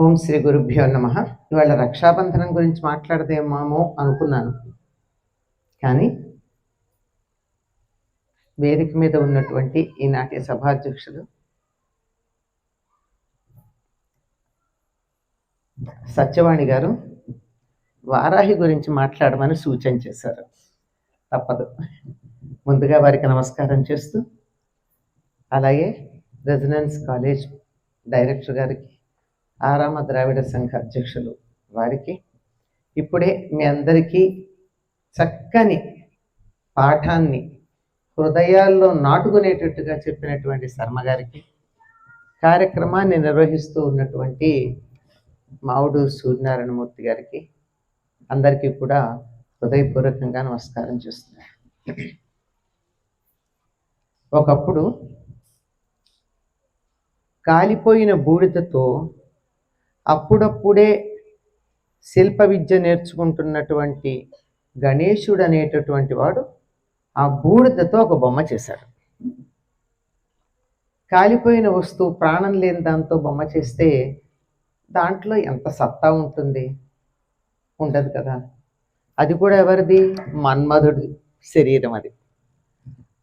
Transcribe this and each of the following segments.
ఓం శ్రీ గురుభ్యో నమ. ఇవాళ రక్షాబంధనం గురించి మాట్లాడదేమామో అనుకున్నాను. కానీ వేదిక మీద ఉన్నటువంటి ఈనాటి సభాధ్యక్షుడు సత్యవాణి గారు వారాహి గురించి మాట్లాడమని సూచన చేశారు. తప్పదు. ముందుగా వారికి నమస్కారం చేస్తూ అలాగే రెసిడెన్స్ కాలేజ్ డైరెక్టర్ గారికి ఆరామ ద్రావిడ సంఘ అధ్యక్షులు వారికి. ఇప్పుడే మీ అందరికీ చక్కని పాఠాన్ని హృదయాల్లో నాటుకునేటట్టుగా చెప్పినటువంటి శర్మ గారికి కార్యక్రమాన్ని నిర్వహిస్తూ ఉన్నటువంటి మావుడు సూర్యనారాయణమూర్తి గారికి అందరికీ కూడా హృదయపూర్వకంగా నమస్కారం చేస్తున్నారు ఒకప్పుడు కాలిపోయిన బూడిదతో అప్పుడప్పుడే శిల్ప విద్య నేర్చుకుంటున్నటువంటి గణేశుడు అనేటటువంటి వాడు ఆ బూడిదతో ఒక బొమ్మ చేశాడు. కాలిపోయిన వస్తువు ప్రాణం లేని దాంతో బొమ్మ చేస్తే దాంట్లో ఎంత సత్తా ఉంటుంది? ఉండదు కదా. అది కూడా ఎవరిది? మన్మధుడి శరీరం అది.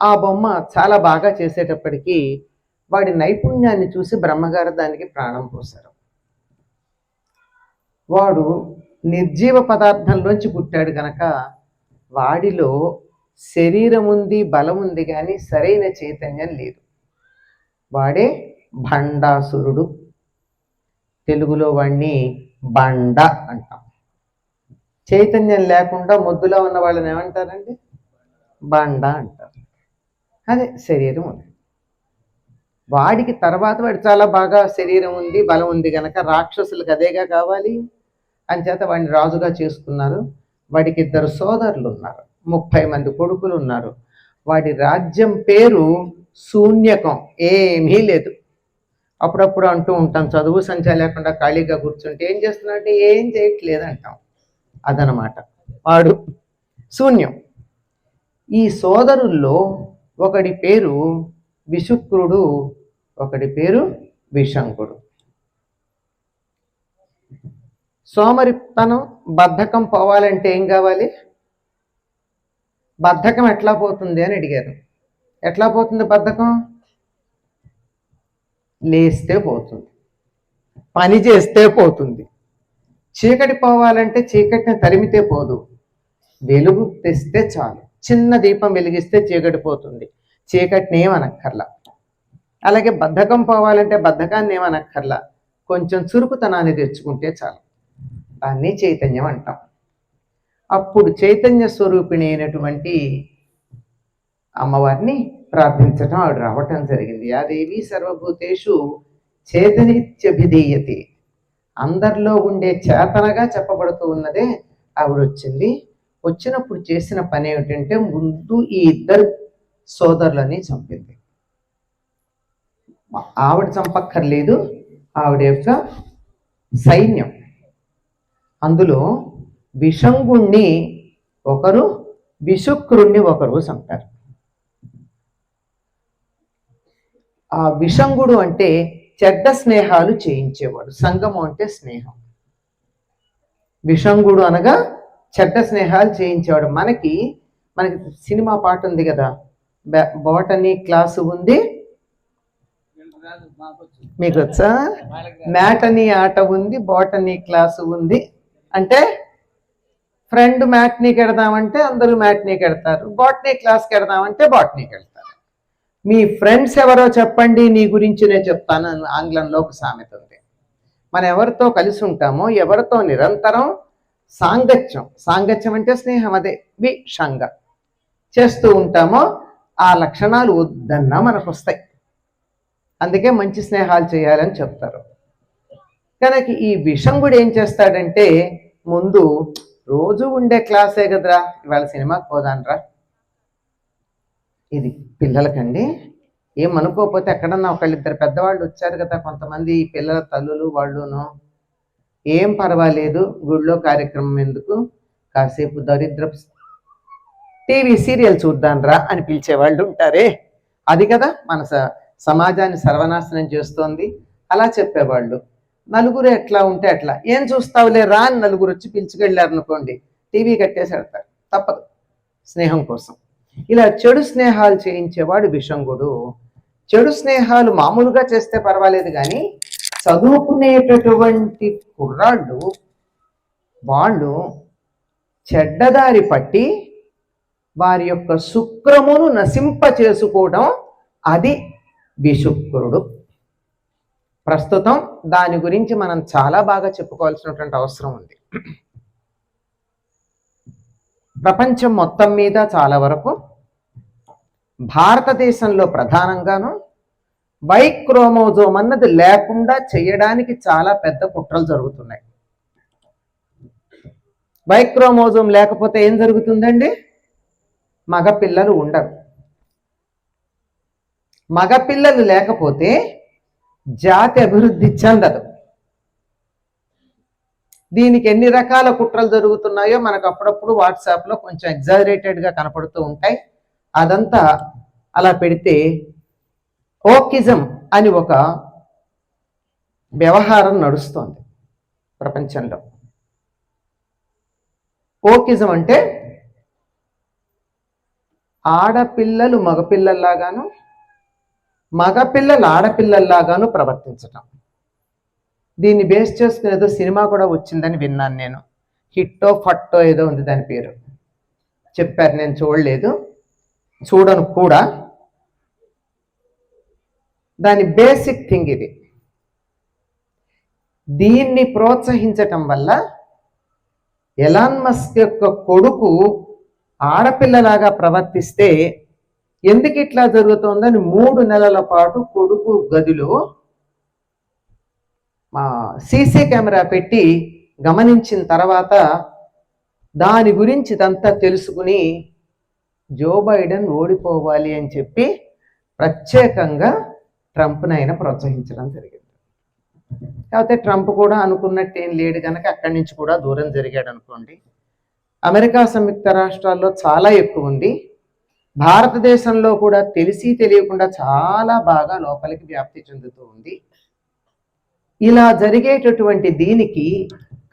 ఆ బొమ్మ చాలా బాగా చేసేటప్పటికీ వాడి నైపుణ్యాన్ని చూసి బ్రహ్మగారు దానికి ప్రాణం పోశారు. వాడు నిర్జీవ పదార్థంలోంచి పుట్టాడు గనక వాడిలో శరీరం ఉంది బలం ఉంది కానీ సరైన చైతన్యం లేదు. వాడే భండాసురుడు తెలుగులో వాడిని బండ అంటాం. చైతన్యం లేకుండా ముద్దులో ఉన్న వాళ్ళని ఏమంటారండి? బండ అంటారు. అదే శరీరం ఉంది. వాడికి తర్వాత వాడు చాలా బాగా శరీరం ఉంది బలం ఉంది కనుక రాక్షసులకు అదేగా కావాలి? అంచేత వాడిని రాజుగా చేసుకున్నారు. వాడికి ఇద్దరు సోదరులు ఉన్నారు. ముప్పై మంది కొడుకులు ఉన్నారు. వాడి రాజ్యం పేరు శూన్యకం. ఏమీ లేదు. అప్పుడప్పుడు అంటూ ఉంటాం చదువు సంఖ్య లేకుండా ఖాళీగా కూర్చుంటే ఏం చేస్తున్నట్టే ఏం చేయట్లేదు అంటాం అదనమాట. వాడు శూన్యం. ఈ సోదరుల్లో ఒకడి పేరు విశుక్రుడు ఒకటి పేరు విశంకుడు. సోమరితనం బద్ధకం పోవాలంటే ఏం కావాలి? బద్ధకం ఎట్లా పోతుంది అని అడిగారు. ఎట్లా పోతుంది బద్ధకం? లేస్తే పోతుంది. పని చేస్తే పోతుంది. చీకటి పోవాలంటే చీకటిని తరిమితే పోదు. వెలుగు తెస్తే చాలు. చిన్న దీపం వెలిగిస్తే చీకటి పోతుంది. చీకటిని ఏమనక్కర్లా అలాగే బద్ధకం పోవాలంటే బద్ధకాన్ని ఏమనక్కర్లా కొంచెం చురుకుతనాన్ని తెచ్చుకుంటే చాలు. దాన్ని చైతన్యం అంటాం. అప్పుడు చైతన్య స్వరూపిణి అయినటువంటి అమ్మవారిని ప్రార్థించటం ఆవిడ రావటం జరిగింది. ఆ దేవి సర్వభూతేషు చేతనిత్యభిధీయతి అందరిలో ఉండే చేతనగా చెప్పబడుతూ ఉన్నదే ఆవిడ వచ్చింది వచ్చినప్పుడు చేసిన పని ఏమిటంటే ముందు ఈ ఇద్దరు సోదరులని చంపింది. ఆవిడ చంపక్కర్లేదు ఆవిడ యొక్క సైన్యం. అందులో విషంగుణ్ణి ఒకరు విశుక్రుణ్ణి ఒకరు చంపారు. ఆ విషంగుడు అంటే చెడ్డ స్నేహాలు చేయించేవాడు. సంగమం అంటే స్నేహం. విషంగుడు అనగా చెడ్డ స్నేహాలు చేయించేవాడు. మనకి మనకి సినిమా పాట ఉంది కదా బోటనీ క్లాసు ఉంది. మీకు వచ్చా మ్యాటనీ ఆట ఉంది బోటనీ క్లాసు ఉంది. అంటే ఫ్రెండ్ మ్యాట్నీకి కెడదామంటే అందరూ మ్యాట్నీకి కెడతారు. బాటనీ క్లాస్కి కెడదామంటే బాటనీ కెడతారు. మీ ఫ్రెండ్స్ ఎవరో చెప్పండి నీ గురించి నేను చెప్తాను ఆంగ్లంలో ఒక సామెత ఉంది. మనం ఎవరితో కలిసి ఉంటామో ఎవరితో నిరంతరం సాంగత్యం సాంగత్యం అంటే స్నేహం అదే వి షంగ చేస్తూ ఉంటామో ఆ లక్షణాలు వద్దన్నా మనకు వస్తాయి. అందుకే మంచి స్నేహాలు చేయాలని చెప్తారు. కనుక ఈ విషంగుడు ఏం చేస్తాడంటే ముందు రోజు ఉండే క్లాసే కదరా ఇవాళ సినిమాకి పోదానరా. ఇది పిల్లలకండి ఏమనుకోకపోతే ఎక్కడన్నా ఒకళ్ళిద్దరు పెద్దవాళ్ళు వచ్చారు కదా కొంతమంది పిల్లల తల్లులు వాళ్ళును. ఏం పర్వాలేదు గుడిలో కార్యక్రమం ఎందుకు? కాసేపు దరిద్ర టీవీ సీరియల్ చూద్దాంరా అని పిలిచేవాళ్ళు ఉంటారే అది కదా మన సమాజాన్ని సర్వనాశనం చేస్తోంది. అలా చెప్పేవాళ్ళు. నలుగురు ఎట్లా ఉంటే అట్లా. ఏం చూస్తావులే రా అని నలుగురు వచ్చి పిలుచుకెళ్ళారు అనుకోండి టీవీ కట్టేసి వెళ్తారు తప్పదు. స్నేహం కోసం. ఇలా చెడు స్నేహాలు చేయించేవాడు విషంగుడు. చెడు స్నేహాలు మామూలుగా చేస్తే పర్వాలేదు కానీ చదువుకునేటటువంటి కుర్రాళ్ళు వాళ్ళు చెడ్డదారి పట్టి వారి యొక్క శుక్రమును నశింప చేసుకోవడం అది విశుక్రుడు. ప్రస్తుతం దాని గురించి మనం చాలా బాగా చెప్పుకోవాల్సినటువంటి అవసరం ఉంది. ప్రపంచం మొత్తం మీద చాలా వరకు భారతదేశంలో ప్రధానంగాను వైక్రోమోజోమ్ అన్నది లేకుండా చేయడానికి చాలా పెద్ద కుట్రలు జరుగుతున్నాయి. వైక్రోమోజోమ్ లేకపోతే ఏం జరుగుతుందండి? మగపిల్లలు ఉండరు. మగపిల్లలు లేకపోతే జాతి అభివృద్ధి చెందదు. దీనికి ఎన్ని రకాల కుట్రలు జరుగుతున్నాయో మనకు అప్పుడప్పుడు వాట్సాప్లో కొంచెం ఎగ్జాజరేటెడ్గా కనపడుతూ ఉంటాయి. అదంతా అలా పెడితే ఓకిజం అని ఒక వ్యవహారం నడుస్తోంది ప్రపంచంలో. ఓకిజం అంటే ఆడపిల్లలు మగపిల్లల్లాగాను మగపిల్లలు ఆడపిల్లల్లాగాను ప్రవర్తించటం. దీన్ని బేస్ చేసుకుని ఏదో సినిమా కూడా వచ్చిందని విన్నాను నేను. హిట్టో ఫట్టో ఏదో ఉంది దాని పేరు. చెప్పారు నేను చూడలేదు. చూడను కూడా. దాని బేసిక్ థింగ్ ఇది. దీన్ని ప్రోత్సహించటం వల్ల ఎలాన్ మస్క్ యొక్క కొడుకు ఆడపిల్లలాగా ప్రవర్తిస్తే ఎందుకు ఇట్లా జరుగుతోందని మూడు నెలల పాటు కొడుకు గదిలో సీసీ కెమెరా పెట్టి గమనించిన తర్వాత దాని గురించి ఇదంతా తెలుసుకుని జో బైడెన్ ఓడిపోవాలి అని చెప్పి ప్రత్యేకంగా ట్రంప్ని ఆయన ప్రోత్సహించడం జరిగింది. కాకపోతే ట్రంప్ కూడా అనుకున్నట్టు ఏం లేడు కనుక అక్కడి నుంచి కూడా దూరం జరిగాడు అనుకోండి అమెరికా సంయుక్త రాష్ట్రాల్లో చాలా ఎక్కువ ఉంది. భారతదేశంలో కూడా తెలిసి తెలియకుండా చాలా బాగా లోపలికి వ్యాప్తి చెందుతూ ఉంది. ఇలా జరిగేటటువంటి దీనికి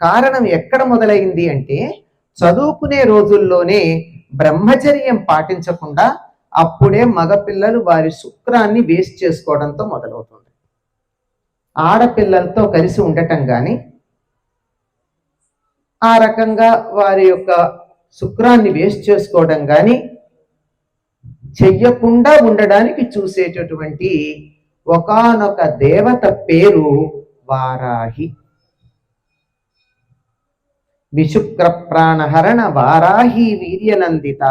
కారణం ఎక్కడ మొదలైంది అంటే చదువుకునే రోజుల్లోనే బ్రహ్మచర్యం పాటించకుండా అప్పుడే మగపిల్లలు వారి శుక్రాన్ని వేస్ట్ చేసుకోవడంతో మొదలవుతుంది. ఆడపిల్లలతో కలిసి ఉండటం కానీ ఆ రకంగా వారి యొక్క శుక్రాన్ని వేస్ట్ చేసుకోవడం కానీ చెయ్యకుండా ఉండడానికి చూసేటటువంటి ఒకానొక దేవత పేరు వారాహి. విశుక్ర ప్రాణహరణ వారాహి వీర్యనందిత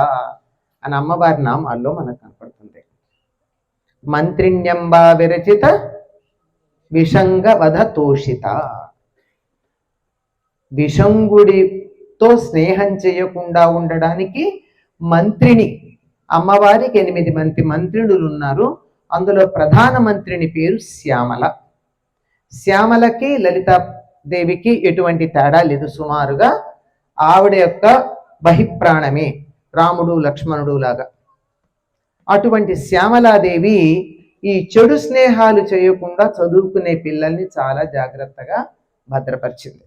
అని అమ్మవారి నామాల్లో మనకు కనపడుతుంది. మంత్రిణ్యంబా విరచిత విషంగవధ తోషిత. విషంగుడితో స్నేహం చేయకుండా ఉండడానికి మంత్రిని అమ్మవారికి ఎనిమిది మంది మంత్రులు ఉన్నారు అందులో ప్రధాన మంత్రిని పేరు శ్యామల. శ్యామలకి లలితాదేవికి ఎటువంటి తేడా లేదు. సుమారుగా ఆవిడ యొక్క బహిప్రాణమే రాముడు లక్ష్మణుడు లాగా. అటువంటి శ్యామలాదేవి ఈ చెడు స్నేహాలు చేయకుండా చదువుకునే పిల్లల్ని చాలా జాగ్రత్తగా భద్రపరిచింది.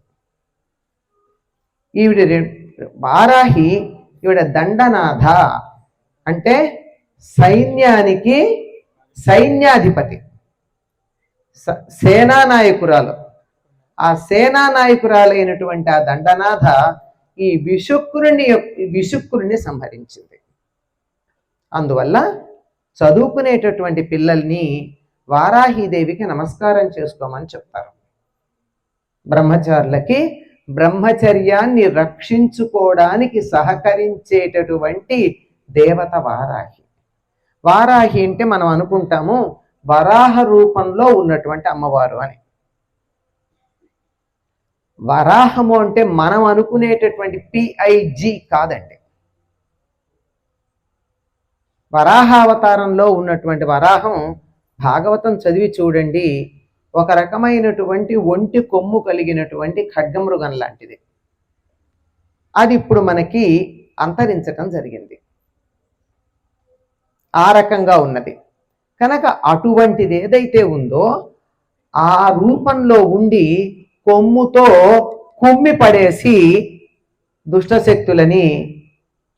ఈవిడ వారాహి ఈవిడ దండనాథ అంటే సైన్యానికి సైన్యాధిపతి. స- సేనానాయకురాలు. ఆ సేనానాయకురాలైనటువంటి ఆ దండనాథ ఈ విశుక్రుని యొక్- విశుక్రుని సంహరించింది. అందువల్ల చదువుకునేటటువంటి పిల్లల్ని వారాహిదేవికి నమస్కారం చేసుకోమని చెప్తారు. బ్రహ్మచారులకి బ్రహ్మచర్యాన్ని రక్షించుకోవడానికి సహకరించేటటువంటి దేవత వారాహి. వారాహి అంటే మనం అనుకుంటాము వరాహ రూపంలో ఉన్నటువంటి అమ్మవారు అని. వరాహము అంటే మనం అనుకునేటటువంటి పిఐజి కాదండి. వరాహావతారంలో ఉన్నటువంటి వరాహం భాగవతం చదివి చూడండి ఒక రకమైనటువంటి ఒంటి కొమ్ము కలిగినటువంటి ఖడ్గమృగం లాంటిది. అది ఇప్పుడు మనకి అంతరించటం జరిగింది. ఆ రకంగా ఉన్నది. కనుక అటువంటిది ఏదైతే ఉందో ఆ రూపంలో ఉండి కొమ్ముతో కుమ్మి పడేసి దుష్టశక్తులని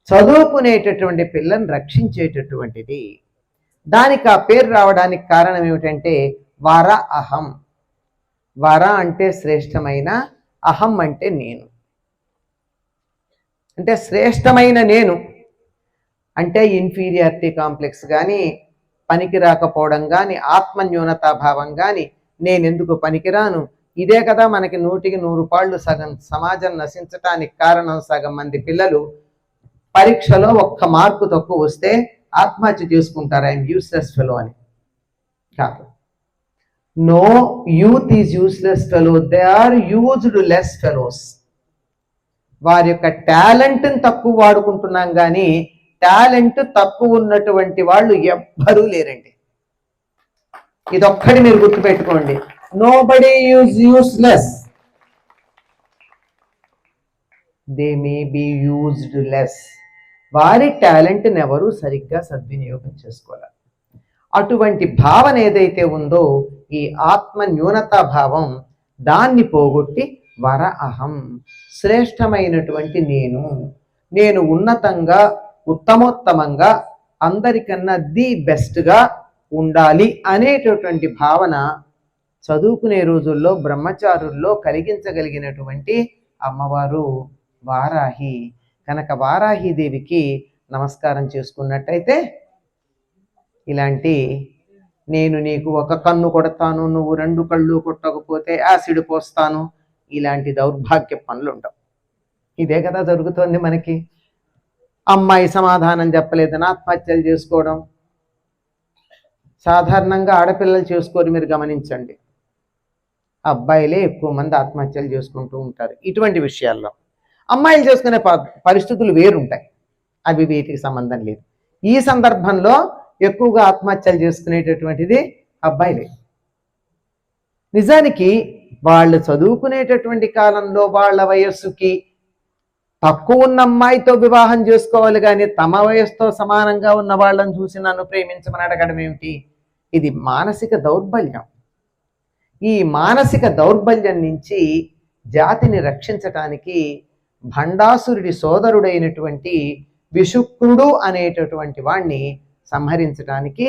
చదువుకునేటటువంటి పిల్లని రక్షించేటటువంటిది. దానికి ఆ పేరు రావడానికి కారణం ఏమిటంటే వర అహం. వర అంటే శ్రేష్టమైన అహం అంటే నేను. అంటే శ్రేష్టమైన నేను. అంటే ఇన్ఫీరియారిటీ కాంప్లెక్స్ కానీ పనికి రాకపోవడం కానీ ఆత్మన్యూనతాభావం కానీ నేనెందుకు పనికిరాను? ఇదే కదా మనకి నూటికి నూరు పాళ్ళు సగం సమాజం నశించటానికి కారణం సగం మంది పిల్లలు. పరీక్షలో ఒక్క మార్కు తక్కువ వస్తే ఆత్మహత్య చేసుకుంటారు. ఐఎమ్ యూస్లెస్ ఫెలో అని. కాదు. No youth is useless fellow they are used less fellows వారి యొక్క టాలెంట్ని తక్కువ వాడుకుంటున్నాం కానీ టాలెంట్ తక్కువ ఉన్నటువంటి వాళ్ళు ఎవ్వరూ లేరండి. ఇదొక్కటి మీరు గుర్తుపెట్టుకోండి. Nobody use useless they may be used less వారి టాలెంట్ని ఎవరూ సరిగ్గా సద్వినియోగం చేసుకోవాలి. అటువంటి భావన ఏదైతే ఉందో ఈ ఆత్మ న్యూనతా భావం దాన్ని పోగొట్టి వర అహం శ్రేష్టమైనటువంటి నేను. నేను ఉన్నతంగా ఉత్తమోత్తమంగా అందరికన్నా ది బెస్ట్గా ఉండాలి అనేటటువంటి భావన చదువుకునే రోజుల్లో బ్రహ్మచారుల్లో కలిగించగలిగినటువంటి అమ్మవారు వారాహి. కనుక వారాహిదేవికి నమస్కారం చేసుకున్నట్టయితే ఇలాంటి నేను నీకు ఒక కన్ను కొడతాను నువ్వు రెండు కళ్ళు కొట్టకపోతే యాసిడ్ పోస్తాను. ఇలాంటి దౌర్భాగ్య పనులు ఉండవు. ఇదే కదా జరుగుతోంది మనకి. అమ్మాయి సమాధానం చెప్పలేదని ఆత్మహత్యలు చేసుకోవడం. సాధారణంగా ఆడపిల్లలు చేసుకోరు మీరు గమనించండి. అబ్బాయిలే ఎక్కువ మంది ఆత్మహత్యలు చేసుకుంటూ ఉంటారు ఇటువంటి విషయాల్లో. అమ్మాయిలు చేసుకునే ప- పరిస్థితులు వేరుంటాయి. అవి వీటికి సంబంధం లేదు. ఈ సందర్భంలో ఎక్కువగా ఆత్మహత్యలు చేసుకునేటటువంటిది అబ్బాయిలే. నిజానికి వాళ్ళు చదువుకునేటటువంటి కాలంలో వాళ్ళ వయస్సుకి తక్కువ ఉన్న అమ్మాయితో వివాహం చేసుకోవాలి కానీ తమ వయస్సుతో సమానంగా ఉన్న వాళ్ళని చూసి నన్ను ప్రేమించమని అడగడం ఏమిటి? ఇది మానసిక దౌర్బల్యం. ఈ మానసిక దౌర్బల్యం నుంచి జాతిని రక్షించటానికి భండాసురుడి సోదరుడైనటువంటి విశుక్రుడు అనేటటువంటి వాణ్ణి సంహరించటానికి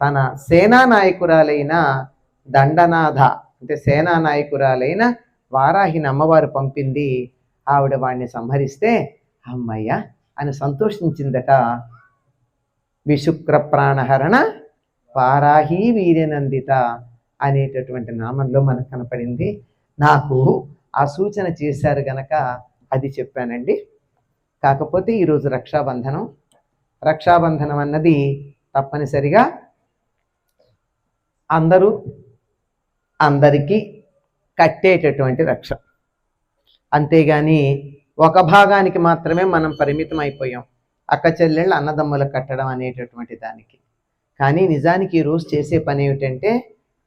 తన సేనా నాయకురాలైన దండనాథ అంటే సేనా నాయకురాలైన వారాహిని అమ్మవారు పంపింది. ఆవిడ వాడిని సంహరిస్తే అమ్మయ్య! అని సంతోషించిందట విశుక్ర ప్రాణహరణ వారాహి వీర్యనందిత అనేటటువంటి నామంలో మనకు కనపడింది. నాకు ఆ సూచన చేశారు గనక అది చెప్పానండి. కాకపోతే ఈరోజు రక్షాబంధనం రక్షాబంధనం అన్నది తప్పనిసరిగా అందరూ అందరికీ కట్టేటటువంటి రక్ష. అంతేగాని ఒక భాగానికి మాత్రమే మనం పరిమితం అయిపోయాం అక్క చెల్లెళ్ళు అన్నదమ్ములకు కట్టడం అనేటటువంటి దానికి. కానీ నిజానికి ఈరోజు చేసే పని ఏమిటంటే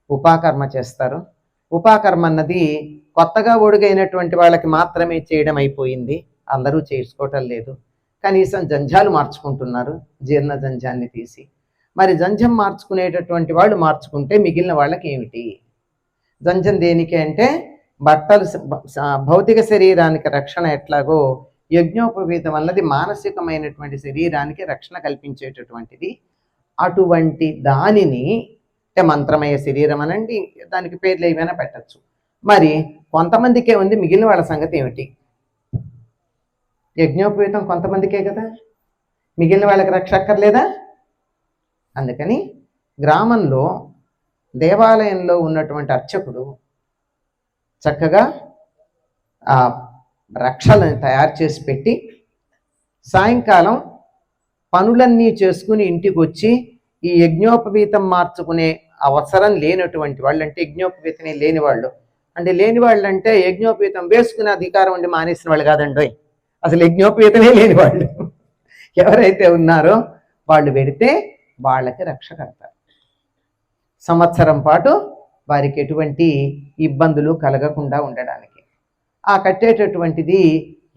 ఉపాకర్మ చేస్తారు. ఉపాకర్మ అన్నది కొత్తగా ఒడుగైనటువంటి వాళ్ళకి మాత్రమే చేయడం అయిపోయింది. అందరూ చేసుకోవటం లేదు. కనీసం జంజాలు మార్చుకుంటున్నారు జీర్ణ జంజాన్ని తీసి. మరి జంజం మార్చుకునేటటువంటి వాళ్ళు మార్చుకుంటే మిగిలిన వాళ్ళకి ఏమిటి? జంజం దేనికి అంటే బట్టలు భౌతిక శరీరానికి రక్షణ ఎట్లాగో యజ్ఞోపవీతం అన్నది మానసికమైనటువంటి శరీరానికి రక్షణ కల్పించేటటువంటిది. అటువంటి దానిని అంటే మంత్రమయ శరీరం అనండి దానికి పేర్లు ఏమైనా పెట్టచ్చు. మరి కొంతమందికే ఉంది మిగిలిన వాళ్ళ సంగతి ఏమిటి? యజ్ఞోపేతం కొంతమందికే కదా? మిగిలిన వాళ్ళకి రక్ష అక్కర్లేదా అందుకని గ్రామంలో దేవాలయంలో ఉన్నటువంటి అర్చకుడు చక్కగా ఆ రక్షలను తయారు చేసి పెట్టి సాయంకాలం పనులన్నీ చేసుకుని ఇంటికి వచ్చి ఈ యజ్ఞోపవీతం మార్చుకునే అవసరం లేనటువంటి వాళ్ళు అంటే యజ్ఞోపవీతమే లేని వాళ్ళు అంటే లేని వాళ్ళు అంటే యజ్ఞోపవీతం వేసుకునే అధికారం ఉండి మానేసిన వాళ్ళు కాదండి అసలు యజ్ఞోపేతమే లేని వాళ్ళు. ఎవరైతే ఉన్నారో వాళ్ళు పెడితే వాళ్ళకి రక్ష కడతారు. సంవత్సరం పాటు వారికి ఎటువంటి ఇబ్బందులు కలగకుండా ఉండడానికి. ఆ కట్టేటటువంటిది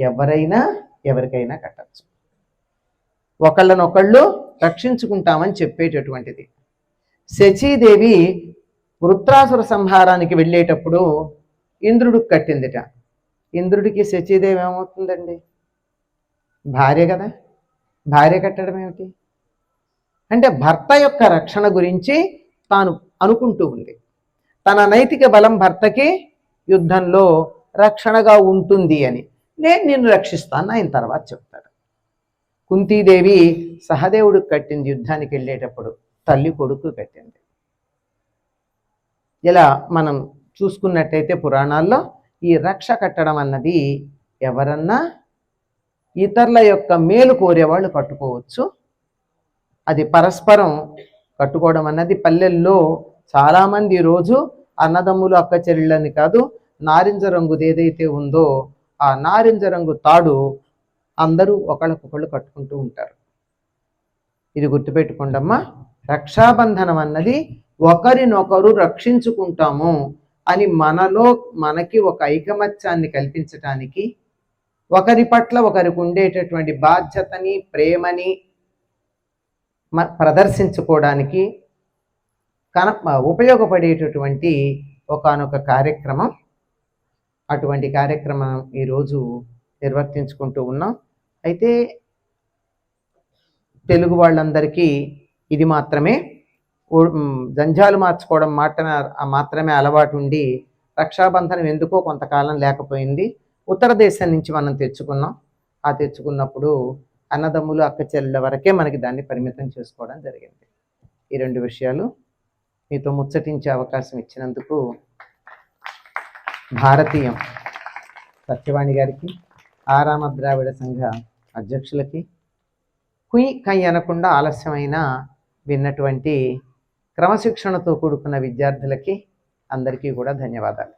ఎవరైనా ఎవరికైనా కట్టచ్చు. ఒకళ్ళనొకళ్ళు రక్షించుకుంటామని చెప్పేటటువంటిది. శచీదేవి వృత్రాసుర సంహారానికి వెళ్ళేటప్పుడు ఇంద్రుడికి కట్టిందిట. ఇంద్రుడికి శచీదేవి ఏమవుతుందండి? భార్య కదా? భార్య కట్టడం ఏమిటి? అంటే భర్త యొక్క రక్షణ గురించి తాను అనుకుంటూ ఉంది. తన నైతిక బలం భర్తకి యుద్ధంలో రక్షణగా ఉంటుంది అని. నేను నిన్ను రక్షిస్తాను ఆయన తర్వాత చెప్తాడు. కుంతీదేవి సహదేవుడికి కట్టింది యుద్ధానికి వెళ్ళేటప్పుడు తల్లి కొడుకు కట్టింది. ఇలా మనం చూసుకున్నట్టయితే పురాణాల్లో ఈ రక్ష కట్టడం అన్నది ఎవరన్నా ఇతరుల యొక్క మేలు కోరేవాళ్ళు కట్టుకోవచ్చు. అది పరస్పరం కట్టుకోవడం అన్నది పల్లెల్లో చాలామంది రోజు అన్నదమ్ములు అక్క చెల్లెళ్ళని కాదు నారింజ రంగుది ఏదైతే ఉందో ఆ నారింజ రంగు తాడు అందరూ ఒకళ్ళకొకళ్ళు కట్టుకుంటూ ఉంటారు. ఇది గుర్తుపెట్టుకోండమ్మా రక్షాబంధనం అన్నది ఒకరినొకరు రక్షించుకుంటాము అని మనలో మనకి ఒక ఐకమత్యాన్ని కల్పించటానికి ఒకరి పట్ల ఒకరికి ఉండేటటువంటి బాధ్యతని ప్రేమని మ- ప్రదర్శించుకోవడానికి కన ఉపయోగపడేటటువంటి ఒకానొక కార్యక్రమం. అటువంటి కార్యక్రమం ఈరోజు నిర్వర్తించుకుంటూ ఉన్నాం. అయితే తెలుగు వాళ్ళందరికీ ఇది మాత్రమే. జంజాలు మార్చుకోవడం మాట మాత్రమే అలవాటు ఉండి రక్షాబంధనం ఎందుకో కొంతకాలం లేకపోయింది. ఉత్తర దేశం నుంచి మనం తెచ్చుకున్నాం. ఆ తెచ్చుకున్నప్పుడు అన్నదమ్ములు అక్క చెల్లెల వరకే మనకి దాన్ని పరిమితం చేసుకోవడం జరిగింది. ఈ రెండు విషయాలు మీతో ముచ్చటించే అవకాశం ఇచ్చినందుకు భారతీయం సత్యవాణి గారికి ఆరామ ద్రావిడ సంఘ అధ్యక్షులకి కుయి కై అనకుండా ఆలస్యమైన విన్నటువంటి క్రమశిక్షణతో కూడుకున్న విద్యార్థులకి అందరికీ కూడా ధన్యవాదాలు.